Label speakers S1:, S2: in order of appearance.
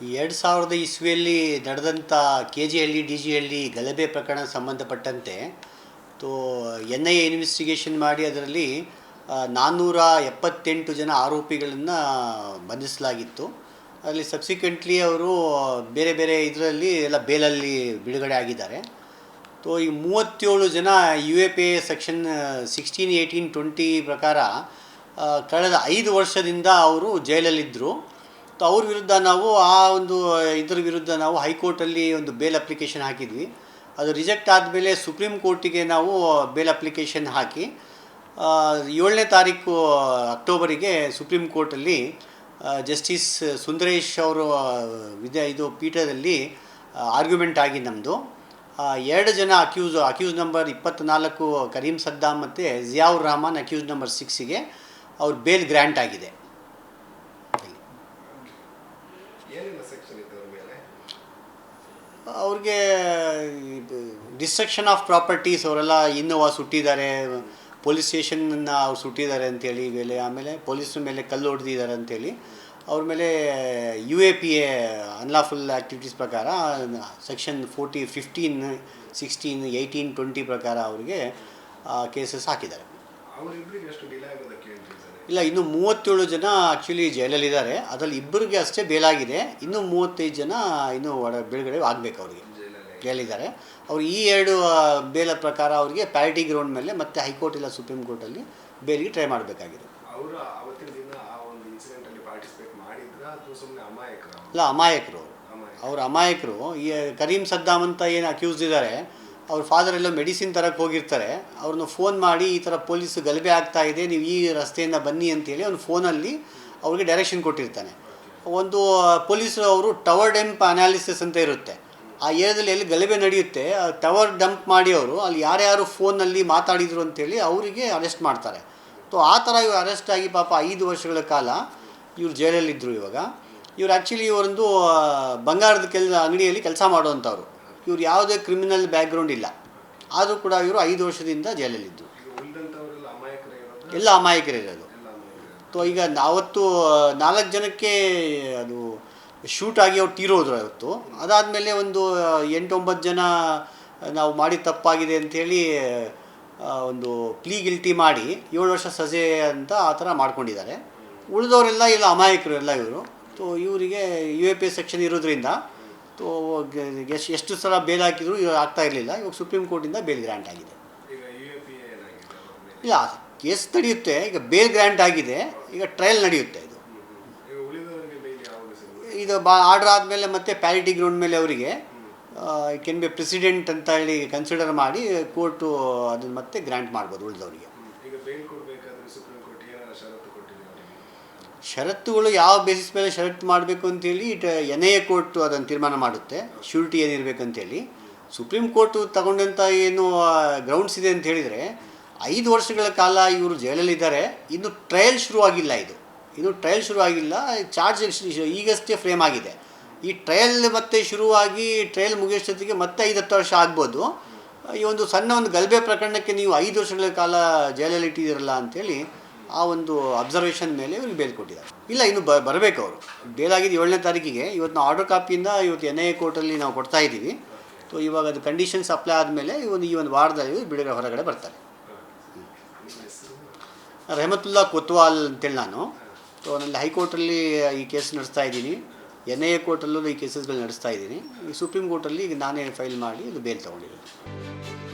S1: ಎರಡು ಸಾವಿರದ ಇಸ್ವಿಯಲ್ಲಿ ನಡೆದಂಥ K G Halli D G Halli ಗಲಭೆ ಪ್ರಕರಣ ಸಂಬಂಧಪಟ್ಟಂತೆ, ತೋ, ಎನ್ ಐ ಎ ಇನ್ವೆಸ್ಟಿಗೇಷನ್ ಮಾಡಿ ಅದರಲ್ಲಿ ನಾನ್ನೂರ ಎಪ್ಪತ್ತೆಂಟು ಜನ ಆರೋಪಿಗಳನ್ನು, ಬಂಧಿಸಲಾಗಿತ್ತು. ಅಲ್ಲಿ ಸಬ್ಸಿಕ್ವೆಂಟ್ಲಿ ಅವರು, ಬೇರೆ ಬೇರೆ ಇದರಲ್ಲಿ ಎಲ್ಲ ಬೇಲಲ್ಲಿ ಬಿಡುಗಡೆ ಆಗಿದ್ದಾರೆ. ತೋ, ಈ ಮೂವತ್ತೇಳು ಜನ U A P A section sixteen eighteen twenty ಪ್ರಕಾರ ಕಳೆದ ಐದು ವರ್ಷದಿಂದ ಅವರು ಜೈಲಲ್ಲಿದ್ದರು ಅವ್ರ ವಿರುದ್ಧ ನಾವು ಆ ಒಂದು, ಇದ್ರ ವಿರುದ್ಧ ನಾವು ಹೈಕೋರ್ಟಲ್ಲಿ ಒಂದು ಬೇಲ್ ಅಪ್ಲಿಕೇಶನ್ ಹಾಕಿದ್ವಿ. ಅದು ರಿಜೆಕ್ಟ್ ಆದಮೇಲೆ ಸುಪ್ರೀಂ ಕೋರ್ಟಿಗೆ ನಾವು ಬೇಲ್ ಅಪ್ಲಿಕೇಶನ್ ಹಾಕಿ ಏಳನೇ ತಾರೀಕು ಅಕ್ಟೋಬರಿಗೆ ಸುಪ್ರೀಂ ಕೋರ್ಟಲ್ಲಿ ಜಸ್ಟಿಸ್ ಸುಂದರೇಶ್ ಅವರು ವಿದ್ಯಾ ಇದು ಪೀಠದಲ್ಲಿ ಆರ್ಗ್ಯುಮೆಂಟ್ ಆಗಿ ನಮ್ಮದು ಎರಡು ಜನ ಅಕ್ಯೂಸ್ ಅಕ್ಯೂಸ್ ನಂಬರ್ ಇಪ್ಪತ್ತ್ನಾಲ್ಕು ಕರೀಂ ಸದ್ದಾಮ್ ಮತ್ತು ಜಿಯಾವುರ್ ರಹಮಾನ್ ಅಕ್ಯೂಸ್ ನಂಬರ್ ಸಿಕ್ಸಿಗೆ ಅವ್ರ ಬೇಲ್ ಗ್ರ್ಯಾಂಟ್ ಆಗಿದೆ.
S2: ಸೆಕ್ಷನ್
S1: ಅವ್ರಿಗೆ ಡಿಸ್ಟ್ರಕ್ಷನ್ ಆಫ್ ಪ್ರಾಪರ್ಟೀಸ್ ಅವರೆಲ್ಲ ಇನ್ನೋವಾ ಸುಟ್ಟಿದ್ದಾರೆ. ಪೊಲೀಸ್ ಸ್ಟೇಷನ್ನ ಅವ್ರು ಸುಟ್ಟಿದ್ದಾರೆ ಅಂತೇಳಿ ಮೇಲೆ. ಆಮೇಲೆ ಪೊಲೀಸ್ರ ಮೇಲೆ ಕಲ್ಲು ಹೊಡೆದಿದ್ದಾರೆ ಅಂತೇಳಿ. ಅವ್ರ ಮೇಲೆ U A P A unlawful activities ಪ್ರಕಾರ section forty fifteen sixteen eighteen twenty ಪ್ರಕಾರ ಅವರಿಗೆ ಕೇಸಸ್ ಹಾಕಿದ್ದಾರೆ.
S2: ಅವರಿಬ್ಬರಿಗೆ ಎಷ್ಟು ಡಿಲೇ ಆಗೋದಕ್ಕೆ ಏನು ರೀಸನ್
S1: ಇಲ್ಲ ಇನ್ನು ಮೂವತ್ತೇಳು ಜನ ಆ್ಯಕ್ಚುಲಿ ಜೈಲಲ್ಲಿದ್ದಾರೆ. ಅದರಲ್ಲಿ ಇಬ್ಬರಿಗೆ ಅಷ್ಟೇ ಬೇಲಾಗಿದೆ ಇನ್ನೂ ಮೂವತ್ತೈದು ಜನ ಇನ್ನೂ ಒಡ ಬಿಡುಗಡೆ ಆಗಬೇಕು ಅವರಿಗೆ. ಜೈಲಿದ್ದಾರೆ ಅವರು ಈ ಎರಡು ಬೇಲ ಪ್ರಕಾರ ಅವರಿಗೆ ಪ್ಯಾರಿಟಿ ಗ್ರೌಂಡ್ ಮೇಲೆ ಮತ್ತೆ ಹೈಕೋರ್ಟ್ ಇಲ್ಲ ಸುಪ್ರೀಂ ಕೋರ್ಟಲ್ಲಿ ಬೇಲಿಗೆ ಟ್ರೈ ಮಾಡಬೇಕಾಗಿದೆ.
S2: ಅವರು ಅವತ್ತಿನ ದಿನ ಆ ಒಂದು ಇನ್ಸಿಡೆಂಟ್ ಅಲ್ಲಿ ಪಾರ್ಟಿಸಿಪೇಟ್ ಮಾಡಿದ್ರ ಅಥವಾ ಸುಮ್ಮನೆ ಅಮಾಯಕರ?
S1: ಇಲ್ಲ ಅಮಾಯಕರು. ಅವ್ರ ಅಮಾಯಕರು. ಈ ಕರೀಂ ಸದ್ದಾಮ್ ಅಂತ ಏನು ಅಕ್ಯೂಸ್ ಇದ್ದಾರೆ ಅವ್ರ ಫಾದರ್ ಎಲ್ಲೋ ಮೆಡಿಸಿನ್ ತರಕ್ಕೆ ಹೋಗಿರ್ತಾರೆ. ಅವ್ರನ್ನ ಫೋನ್ ಮಾಡಿ ಈ ಥರ ಪೊಲೀಸ್ ಗಲಭೆ ಆಗ್ತಾ ಇದೆ, ನೀವು ಈ ರಸ್ತೆಯಿಂದ ಬನ್ನಿ ಅಂತೇಳಿ ಅವ್ನು ಫೋನಲ್ಲಿ ಅವ್ರಿಗೆ ಡೈರೆಕ್ಷನ್ ಕೊಟ್ಟಿರ್ತಾನೆ. ಒಂದು ಪೊಲೀಸರು ಅವರು ಟವರ್ ಡೆಂಪ್ ಅನಾಲಿಸಿಸ್ ಅಂತ ಇರುತ್ತೆ. ಆ ಏರಿಯಾದಲ್ಲಿ ಎಲ್ಲಿ ಗಲಭೆ ನಡೆಯುತ್ತೆ, ಆ ಟವರ್ ಡಂಪ್ ಮಾಡಿ ಅವರು, ಅಲ್ಲಿ ಯಾರ್ಯಾರು ಫೋನಲ್ಲಿ ಮಾತಾಡಿದರು ಅಂತೇಳಿ ಅವರಿಗೆ ಅರೆಸ್ಟ್ ಮಾಡ್ತಾರೆ. ಸೊ ಆ ಥರ ಇವರು ಅರೆಸ್ಟ್ ಆಗಿ ಪಾಪ ಐದು ವರ್ಷಗಳ ಕಾಲ ಇವ್ರು ಜೈಲಲ್ಲಿದ್ದರು ಇವಾಗ. ಇವ್ರು ಆ್ಯಕ್ಚುಲಿ ಇವರೊಂದು ಬಂಗಾರದ ಕೆಲ ಅಂಗಡಿಯಲ್ಲಿ ಕೆಲಸ ಮಾಡುವಂಥವ್ರು. ಇವ್ರು ಯಾವುದೇ ಕ್ರಿಮಿನಲ್ ಬ್ಯಾಕ್ಗ್ರೌಂಡ್ ಇಲ್ಲ. ಆದರೂ ಕೂಡ ಇವರು ಐದು ವರ್ಷದಿಂದ ಜೈಲಲ್ಲಿದ್ದರು
S2: ಎಲ್ಲ ಅಮಾಯಕರೇ ಇರೋದು.
S1: ಸೊ ಈಗ ಅವತ್ತು ನಾಲ್ಕು ಜನಕ್ಕೆ ಅದು ಶೂಟ್ ಆಗಿ ಅವ್ರು ತೀರೋದ್ರು ಅವತ್ತು. ಅದಾದಮೇಲೆ ಒಂದು ಎಂಟು ಒಂಬತ್ತು ಜನ ನಾವು ಮಾಡಿ ತಪ್ಪಾಗಿದೆ ಅಂಥೇಳಿ ಒಂದು ಪ್ಲೀ ಗಿಲ್ಟಿ ಮಾಡಿ ಏಳು ವರ್ಷ ಸಜೆ ಅಂತ ಆ ಥರ ಮಾಡ್ಕೊಂಡಿದ್ದಾರೆ. ಉಳಿದವರೆಲ್ಲ ಇಲ್ಲ ಅಮಾಯಕರು ಎಲ್ಲ ಇವರು. ಸೊ ಇವರಿಗೆ ಯು ಎ ಪಿ ಸೆಕ್ಷನ್ ಇರೋದ್ರಿಂದ ಎಷ್ಟು ಎಷ್ಟು ಸಲ ಬೇಲ್ ಹಾಕಿದ್ರು ಇವಾಗ ಆಗ್ತಾ ಇರಲಿಲ್ಲ. ಇವಾಗ ಸುಪ್ರೀಂ ಕೋರ್ಟಿಂದ ಬೇಲ್ ಗ್ರ್ಯಾಂಟ್ ಆಗಿದೆ. ಇಲ್ಲ ಕೇಸ್ ನಡೆಯುತ್ತೆ. ಈಗ ಬೇಲ್ ಗ್ರ್ಯಾಂಟ್ ಆಗಿದೆ. ಈಗ ಟ್ರಯಲ್ ನಡೆಯುತ್ತೆ ಇದು. ಇದು ಬಾ ಆರ್ಡರ್ ಆದಮೇಲೆ ಮತ್ತೆ ಪ್ಯಾರಿಟಿ ಗ್ರೌಂಡ್ ಮೇಲೆ ಅವರಿಗೆ ಕೆನ್ ಬಿ ಪ್ರೆಸಿಡೆಂಟ್ ಅಂತ ಹೇಳಿ ಕನ್ಸಿಡರ್ ಮಾಡಿ ಕೋರ್ಟು ಅದನ್ನು ಮತ್ತೆ ಗ್ರ್ಯಾಂಟ್ ಮಾಡ್ಬೋದು ಉಳಿದವರಿಗೆ
S2: ಹ್ಮ್. ಈಗ ಬೇಲ್ ಕೊಡಬೇಕಾದ್ರೆ ಸುಪ್ರೀಂ ಕೋರ್ಟ್ ಏನಾರ ಷರತ್ತು ಕೊಟ್ಟಿದೆ ಅವರಿಗೆ
S1: ಷರತ್ತುಗಳು ಯಾವ ಬೇಸಿಸ್ ಮೇಲೆ ಷರತ್ತು ಮಾಡಬೇಕು ಅಂತೇಳಿ ಇಟ್ ಎನ್ ಐ ಎ ಕೋರ್ಟು ಅದನ್ನು ತೀರ್ಮಾನ ಮಾಡುತ್ತೆ. ಶ್ಯೂರಿಟಿ ಏನಿರಬೇಕು ಅಂತೇಳಿ. ಸುಪ್ರೀಂ ಕೋರ್ಟು ತಗೊಂಡಂಥ ಏನು ಗ್ರೌಂಡ್ಸ್ ಇದೆ ಅಂತ ಹೇಳಿದರೆ, ಐದು ವರ್ಷಗಳ ಕಾಲ ಇವರು ಜೈಲಲ್ಲಿದ್ದಾರೆ ಇನ್ನು ಟ್ರಯಲ್ ಶುರುವಾಗಿಲ್ಲ ಇದು. ಇನ್ನು ಟ್ರಯಲ್ ಶುರುವಾಗಿಲ್ಲ. ಚಾರ್ಜ್ ಈಗಷ್ಟೇ ಫ್ರೇಮ್ ಆಗಿದೆ. ಈ ಟ್ರಯಲ್ ಮತ್ತೆ ಶುರುವಾಗಿ ಟ್ರಯಲ್ ಮುಗಿಯೋಷ್ಟೊತ್ತಿಗೆ ಮತ್ತೆ ಐದು ಹತ್ತು ವರ್ಷ ಆಗ್ಬೋದು. ಈ ಒಂದು ಸಣ್ಣ ಒಂದು ಗಲಭೆ ಪ್ರಕರಣಕ್ಕೆ ನೀವು ಐದು ವರ್ಷಗಳ ಕಾಲ ಜೈಲಲ್ಲಿ ಇಟ್ಟಿದ್ದೀರಲ್ಲ ಅಂತೇಳಿ ಆ ಒಂದು ಅಬ್ಸರ್ವೇಷನ್ ಮೇಲೆ ಇವ್ರಿಗೆ ಬೇಲ್ ಕೊಟ್ಟಿದ್ದಾರೆ. ಇಲ್ಲ, ಇನ್ನು ಬ, ಬರಬೇಕು ಅವರು. ಬೇಲಾಗಿದ್ದು ಏಳನೇ ತಾರೀಕಿಗೆ ಇವತ್ತು ನಾವು ಆರ್ಡರ್ ಕಾಪಿಯಿಂದ ಇವತ್ತು ಎನ್ ಐ ಎ ಕೋರ್ಟಲ್ಲಿ ನಾವು ಕೊಡ್ತಾ ಇದ್ದೀವಿ. ಸೊ ಇವಾಗ ಅದು ಕಂಡೀಷನ್ಸ್ ಅಪ್ಲೈ ಆದಮೇಲೆ ಈ ಒಂದು ಈ ಒಂದು ವಾರದಲ್ಲಿ ಬಿಡುಗಡೆ ಹೊರಗಡೆ ಬರ್ತಾರೆ. ರೆಹಮತುಲ್ಲಾ ಕೊತ್ವಾಲ್ ಅಂತೇಳಿ ನಾನು. ಸೊ ನಲ್ಲಿ ಹೈಕೋರ್ಟಲ್ಲಿ ಈ ಕೇಸ್ ನಡೆಸ್ತಾ ಇದ್ದೀನಿ. ಎನ್ ಐ ಎ ಕೋರ್ಟಲ್ಲೂ ಈ ಕೇಸಸ್ಗಳು ನಡೆಸ್ತಾ ಇದ್ದೀನಿ. ಈ ಸುಪ್ರೀಂ ಕೋರ್ಟಲ್ಲಿ ಈಗ ನಾನೇ ಫೈಲ್ ಮಾಡಿ ಇದು ಬೇಲ್ ತೊಗೊಂಡಿದ್ದೀನಿ